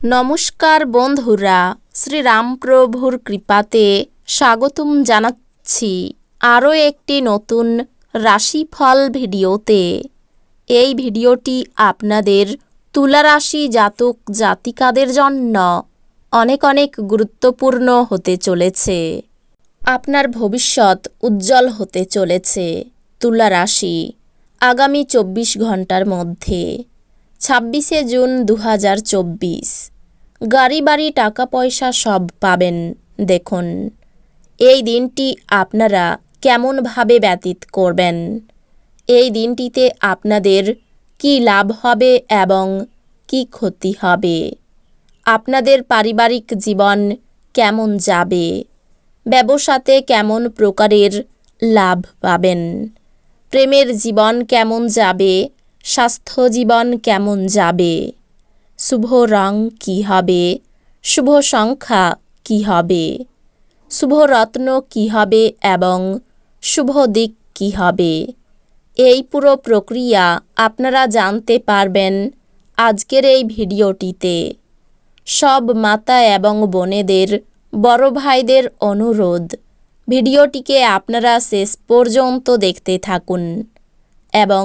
নমস্কার বন্ধুরা, শ্রীরামপ্রভুর কৃপাতে স্বাগতম জানাচ্ছি আরও একটি নতুন রাশিফল ভিডিওতে। এই ভিডিওটি আপনাদের তুলা রাশি জাতক জাতিকাদের জন্য অনেক অনেক গুরুত্বপূর্ণ হতে চলেছে। আপনার ভবিষ্যৎ উজ্জ্বল হতে চলেছে তুলা রাশি আগামী চব্বিশ ঘণ্টার মধ্যে। ছাব্বিশে জুন দু হাজার চব্বিশ। গাড়ি বাড়ি টাকা পয়সা সব পাবেন। দেখুন, এই দিনটি আপনারা কেমনভাবে ব্যতীত করবেন? এই দিনটিতে আপনাদের কি লাভ হবে এবং কি ক্ষতি হবে? আপনাদের পারিবারিক জীবন কেমন যাবে? ব্যবসাতে কেমন প্রকারের লাভ পাবেন? প্রেমের জীবন কেমন যাবে? স্বাস্থ্য জীবন কেমন যাবে? শুভ রং কী হবে? শুভ সংখ্যা কী হবে? শুভ রত্ন কী হবে এবং শুভ দিক কী হবে? এই পুরো প্রক্রিয়া আপনারা জানতে পারবেন আজকের এই ভিডিওটিতে। সব মাতা এবং বোনেদের, বড় ভাইদের অনুরোধ, ভিডিওটিকে আপনারা শেষ পর্যন্ত দেখতে থাকুন এবং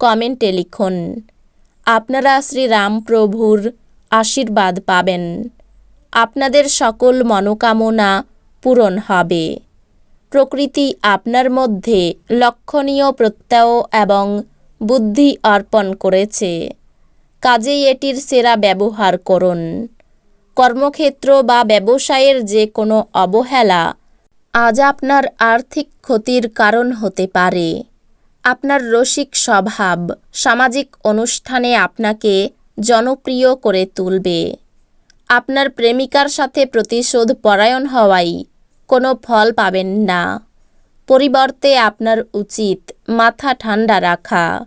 কমেন্টে লিখুন। আপনারা শ্রীরামপ্রভুর আশীর্বাদ পাবেন। আপনাদের সকল মনোকামনা পূরণ হবে। প্রকৃতি আপনার মধ্যে লক্ষণীয় প্রত্যয় এবং বুদ্ধি অর্পণ করেছে। কাজেই এটির সেরা ব্যবহার করুন। কর্মক্ষেত্র বা ব্যবসায়ের যে কোনো অবহেলা আজ আপনার আর্থিক ক্ষতির কারণ হতে পারে। আপনার রসিক স্বভাব সামাজিক অনুষ্ঠানে আপনাকে জনপ্রিয় করে তুলবে। আপনার প্রেমিকার সাথে প্রতিশোধ পরায়ণ হওয়াই কোনো ফল পাবেন না। পরিবর্তে আপনার উচিত মাথা ঠান্ডা রাখা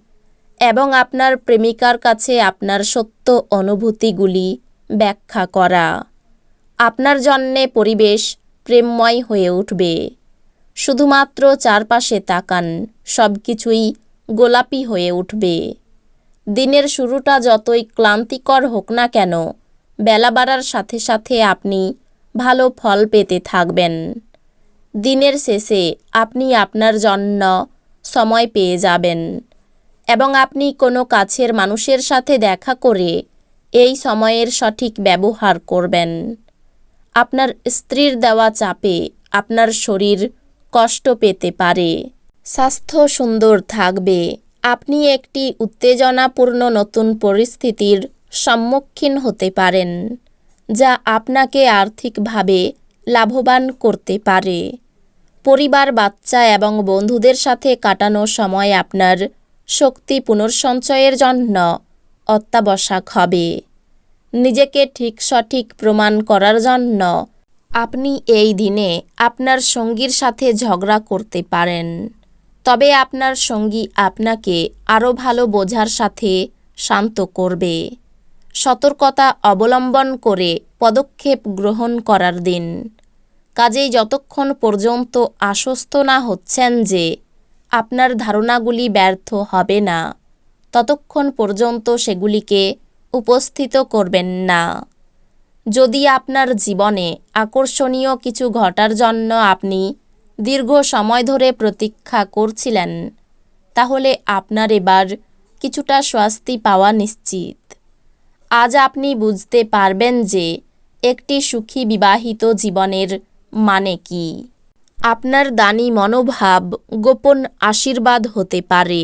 এবং আপনার প্রেমিকার কাছে আপনার সত্য অনুভূতিগুলি ব্যাখ্যা করা। আপনার জন্যে পরিবেশ প্রেমময় হয়ে উঠবে। শুধুমাত্র চারপাশে তাকান সব কিছুই গোলাপি হয়ে উঠবে। দিনের শুরুটা যতই ক্লান্তিকর হোক না কেন, বেলা বাড়ার সাথে সাথে আপনি ভালো ফল পেতে থাকবেন। দিনের শেষে আপনি আপনার জন্য সময় পেয়ে যাবেন এবং আপনি কোনো কাছের মানুষের সাথে দেখা করে এই সময়ের সঠিক ব্যবহার করবেন। আপনার স্ত্রীর দেওয়া চাপে আপনার শরীর কষ্ট পেতে পারে। স্বাস্থ্য সুন্দর থাকবে। আপনি একটি উত্তেজনাপূর্ণ নতুন পরিস্থিতির সম্মুখীন হতে পারেন, যা আপনাকে আর্থিকভাবে লাভবান করতে পারে। পরিবার, বাচ্চা এবং বন্ধুদের সাথে কাটানো সময় আপনার শক্তি পুনর্সঞ্চয়ের জন্য অত্যাবশ্যক হবে। নিজেকে ঠিক সঠিক প্রমাণ করার জন্য আপনি এই দিনে আপনার সঙ্গীর সাথে ঝগড়া করতে পারেন। তবে আপনার সঙ্গী আপনাকে আরও ভালো বোঝার সাথে শান্ত করবে। সতর্কতা অবলম্বন করে পদক্ষেপ গ্রহণ করার দিন। কাজেই যতক্ষণ পর্যন্ত আশ্বস্ত না হচ্ছেন যে আপনার ধারণাগুলি ব্যর্থ হবে না, ততক্ষণ পর্যন্ত সেগুলিকে উপস্থিত করবেন না। যদি আপনার জীবনে আকর্ষণীয় কিছু ঘটার জন্য আপনি দীর্ঘ সময় ধরে প্রতীক্ষা করছিলেন, তাহলে আপনার এবার কিছুটা স্বস্তি পাওয়া নিশ্চিত। আজ আপনি বুঝতে পারবেন যে একটি সুখী বিবাহিত জীবনের মানে কি। আপনার দানি মনোভাব গোপন আশীর্বাদ হতে পারে,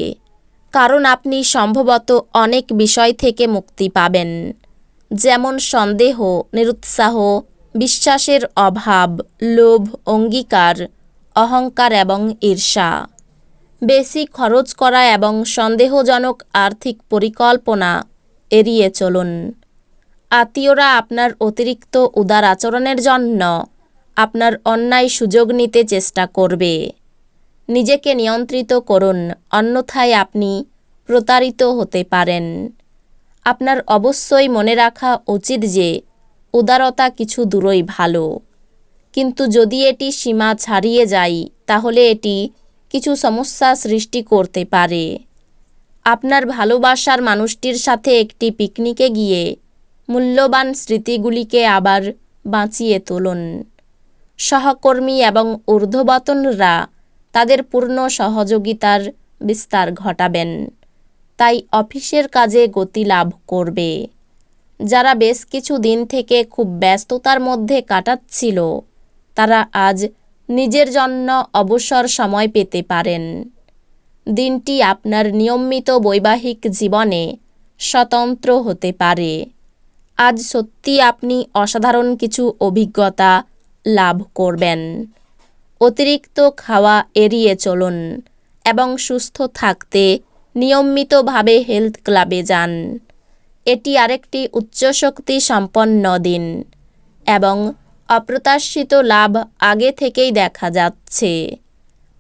কারণ আপনি সম্ভবত অনেক বিষয় থেকে মুক্তি পাবেন। যেমন সন্দেহ, নিরুৎসাহ, বিশ্বাসের অভাব, লোভ, অঙ্গীকার, অহংকার এবং ঈর্ষা। বেশি খরচ করা এবং সন্দেহজনক আর্থিক পরিকল্পনা এড়িয়ে চলুন। আত্মীয়রা আপনার অতিরিক্ত উদার আচরণের জন্য আপনার অন্যায় সুযোগ নিতে চেষ্টা করবে। নিজেকে নিয়ন্ত্রিত করুন, অন্যথায় আপনি প্রতারিত হতে পারেন। আপনার অবশ্যই মনে রাখা উচিত যে, উদারতা কিছু দূরই ভালো। কিন্তু যদি এটি সীমা ছাড়িয়ে যায়, তাহলে এটি কিছু সমস্যা সৃষ্টি করতে পারে। আপনার ভালোবাসার মানুষটির সাথে একটি পিকনিকে গিয়ে মূল্যবান স্মৃতিগুলিকে আবার বাঁচিয়ে তুলুন। সহকর্মী এবং ঊর্ধ্ববতনরা তাদের পূর্ণ সহযোগিতার বিস্তার ঘটাবেন। তাই অফিসের কাজে গতি লাভ করবে। যারা বেশ কিছু দিন থেকে খুব ব্যস্ততার মধ্যে কাটাচ্ছিল, তারা আজ নিজের জন্য অবসর সময় পেতে পারেন। দিনটি আপনার নিয়মিত বৈবাহিক জীবনে স্বতন্ত্র হতে পারে। আজ সত্যি আপনি অসাধারণ কিছু অভিজ্ঞতা লাভ করবেন। অতিরিক্ত খাওয়া এড়িয়ে চলুন এবং সুস্থ থাকতে নিয়মিতভাবে হেলথ ক্লাবে যান। এটি আরেকটি উচ্চশক্তি সম্পন্ন দিন এবং অপ্রত্যাশিত লাভ আগে থেকেই দেখা যাচ্ছে।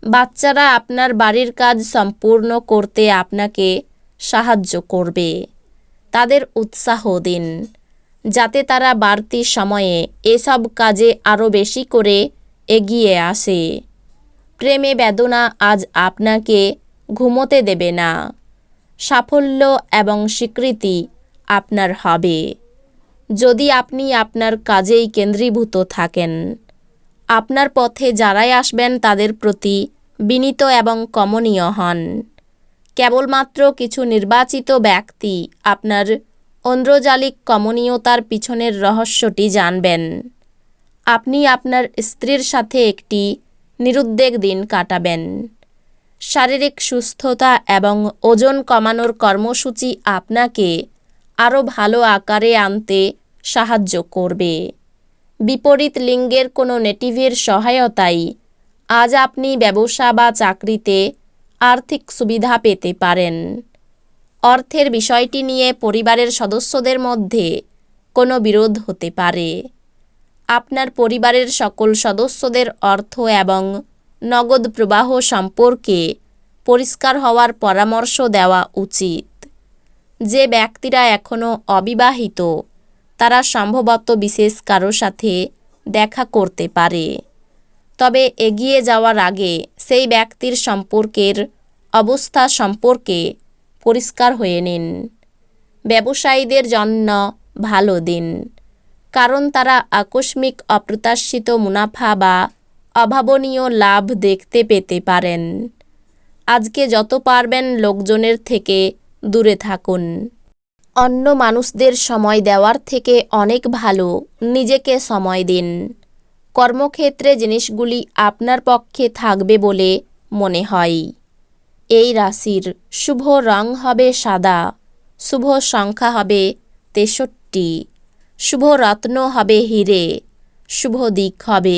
বাচ্চারা আপনার বাড়ির কাজ সম্পূর্ণ করতে আপনাকে সাহায্য করবে। তাদের উৎসাহ দিন, যাতে তারা বাড়তি সময়ে এসব কাজে আরও বেশি করে এগিয়ে আসে। প্রেমে বেদনা আজ আপনাকে ঘুমোতে দেবে না। সাফল্য এবং স্বীকৃতি আপনার হবে। যদি আপনি আপনার কাজেই কেন্দ্রীভূত থাকেন, আপনার পথে যারাই আসবেন তাদের প্রতি বিনীত এবং কমনীয় হন। কেবলমাত্র কিছু নির্বাচিত ব্যক্তি আপনার অন্দ্রজালিক কমনীয়তার পিছনের রহস্যটি জানবেন। আপনি আপনার স্ত্রীর সাথে একটি নিরুদ্বেগ দিন কাটাবেন। শারীরিক সুস্থতা এবং ওজন কমানোর কর্মসূচি আপনাকে আরও ভালো আকারে আনতে সাহায্য করবে। বিপরীত লিঙ্গের কোনো নেটিভের সহায়তায় আজ আপনি ব্যবসা বা চাকরিতে আর্থিক সুবিধা পেতে পারেন। অর্থের বিষয়টি নিয়ে পরিবারের সদস্যদের মধ্যে কোনো বিরোধ হতে পারে। আপনার পরিবারের সকল সদস্যদের অর্থ এবং নগদ প্রবাহ সম্পর্কে পরিষ্কার হওয়ার পরামর্শ দেওয়া উচিত। যে ব্যক্তিরা এখনও অবিবাহিত, তারা সম্ভবত বিশেষ কারও সাথে দেখা করতে পারে। তবে এগিয়ে যাওয়ার আগে সেই ব্যক্তির সম্পর্কের অবস্থা সম্পর্কে পরিষ্কার হয়ে নিন। ব্যবসায়ীদের জন্য ভালো দিন। কারণ তারা আকস্মিক অপ্রত্যাশিত মুনাফা বা অভাবনীয় লাভ দেখতে পেতে পারেন। আজকে যত পারবেন লোকজনের থেকে দূরে থাকুন। অন্য মানুষদের সময় দেওয়ার থেকে অনেক ভালো, নিজেকে সময় দিন। কর্মক্ষেত্রে জিনিসগুলি আপনার পক্ষে থাকবে বলে মনে হয়। এই রাশির শুভ রং হবে সাদা, শুভ সংখ্যা হবে তেষট্টি, শুভ রত্ন হবে হিরে, শুভ দিক হবে